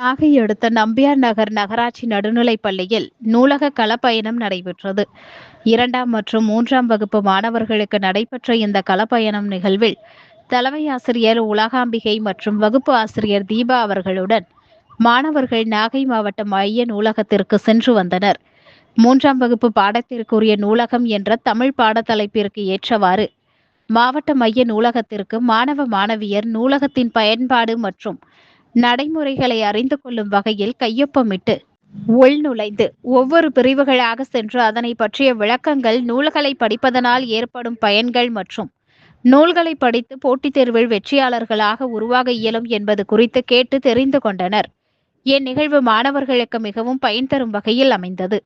நாகை அடுத்த நம்பியார் நகர் நகராட்சி நடுநிலைப் பள்ளியில் நூலக களப்பயணம் நடைபெற்றது. இரண்டாம் மற்றும் மூன்றாம் வகுப்பு மாணவர்களுக்கு நடைபெற்ற இந்த களப்பயணம் நிகழ்வில் தலைமை ஆசிரியர் உலகாம்பிகை மற்றும் வகுப்பு ஆசிரியர் தீபா அவர்களுடன் மாணவர்கள் நாகை மாவட்ட மைய நூலகத்திற்கு சென்று வந்தனர். மூன்றாம் வகுப்பு பாடத்திற்குரிய நூலகம் என்ற தமிழ் பாடத்தலைப்பிற்கு ஏற்றவாறு மாவட்ட மைய நூலகத்திற்கு மாணவ மாணவியர் நூலகத்தின் பயன்பாடு மற்றும் நடைமுறைகளை அறிந்து கொள்ளும் வகையில் கையொப்பமிட்டு உள்நுழைந்து ஒவ்வொரு பிரிவுகளாக சென்று அதனை பற்றிய விளக்கங்கள் நூல்களை படிப்பதனால் ஏற்படும் பயன்கள் மற்றும் நூல்களை படித்து போட்டித் தேர்வில் வெற்றியாளர்களாக உருவாக இயலும் என்பது குறித்து கேட்டு தெரிந்து கொண்டனர். இந்நிகழ்வு மாணவர்களுக்கு மிகவும் பயன் தரும் வகையில் அமைந்தது.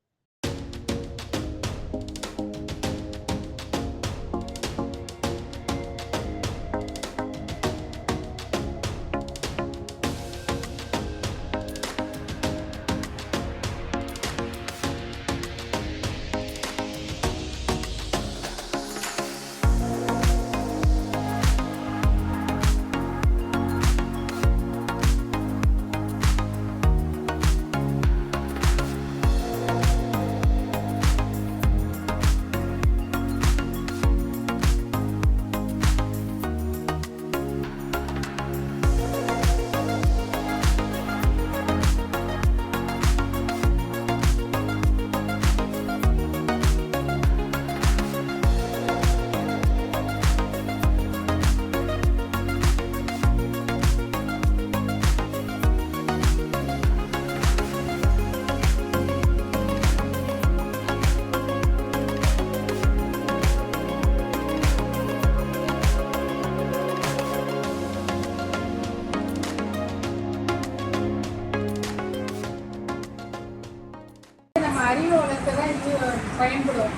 நம்ம அறிவை வளர்க்க தான் இது பயன்படும்.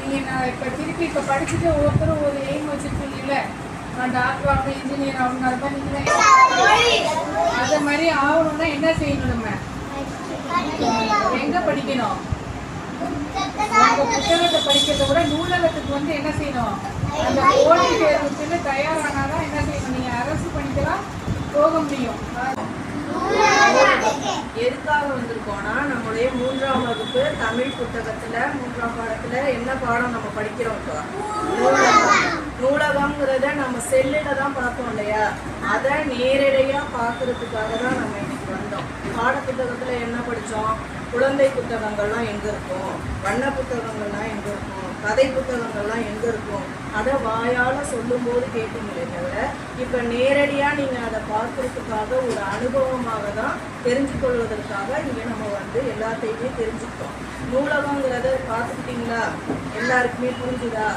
நீங்கள் நான் இப்போ திருப்பி இப்போ படிச்சுட்டு ஒவ்வொருத்தரும் ஒரு எய்ம் வச்சுருக்கீங்கல்ல? நான் டாக்டர் ஆகணும் இன்ஜினியர் ஆகணும் அது மாதிரி நீங்கள் அதை மாதிரி ஆகணும்னா என்ன செய்யணும் நம்ம? எங்கே படிக்கணும்? உங்க புத்தகத்தை படிக்கிறத விட நூலகத்துக்கு வந்து என்ன செய்யணும்? அந்த போட்டித் தேர்வுக்கு தயாரானாதான் என்ன செய்யணும்? நீங்கள் அரசு பணிக்கெல்லாம் போக முடியும். எதுக்காக வந்திருக்கோம்னா மூன்றாம் வகுப்பு தமிழ் புத்தகத்துல மூன்றாம் பாடத்துல என்ன பாடம் நம்ம படிக்கிறோம்? இப்போ நூலகம். நூலகம்ங்கிறத நம்ம செல்லுல தான் பார்த்தோம் இல்லையா? அதை நேரடியாக பார்க்கறதுக்காக தான் நம்ம இன்னைக்கு வந்தோம். பாட புத்தகத்தில் என்ன படித்தோம் குழந்தை புத்தகங்கள்லாம் எங்கே இருக்கும்? வண்ண புத்தகங்கள்லாம் எங்கே இருக்கும்? கதை புத்தகங்கள்லாம் எங்கே இருக்கும்? அதை வாயால் சொல்லும்போது கேட்டீங்களே தவிர இப்போ நேரடியாக நீங்கள் அதை பார்க்குறதுக்காக ஒரு அனுபவமாக தான் தெரிஞ்சு கொள்வதற்காக நம்ம வந்து எல்லாத்தையுமே தெரிஞ்சுக்கிட்டோம். நூலகங்கிறத பார்த்துக்கிட்டீங்களா? எல்லாருக்குமே புரிஞ்சுதா?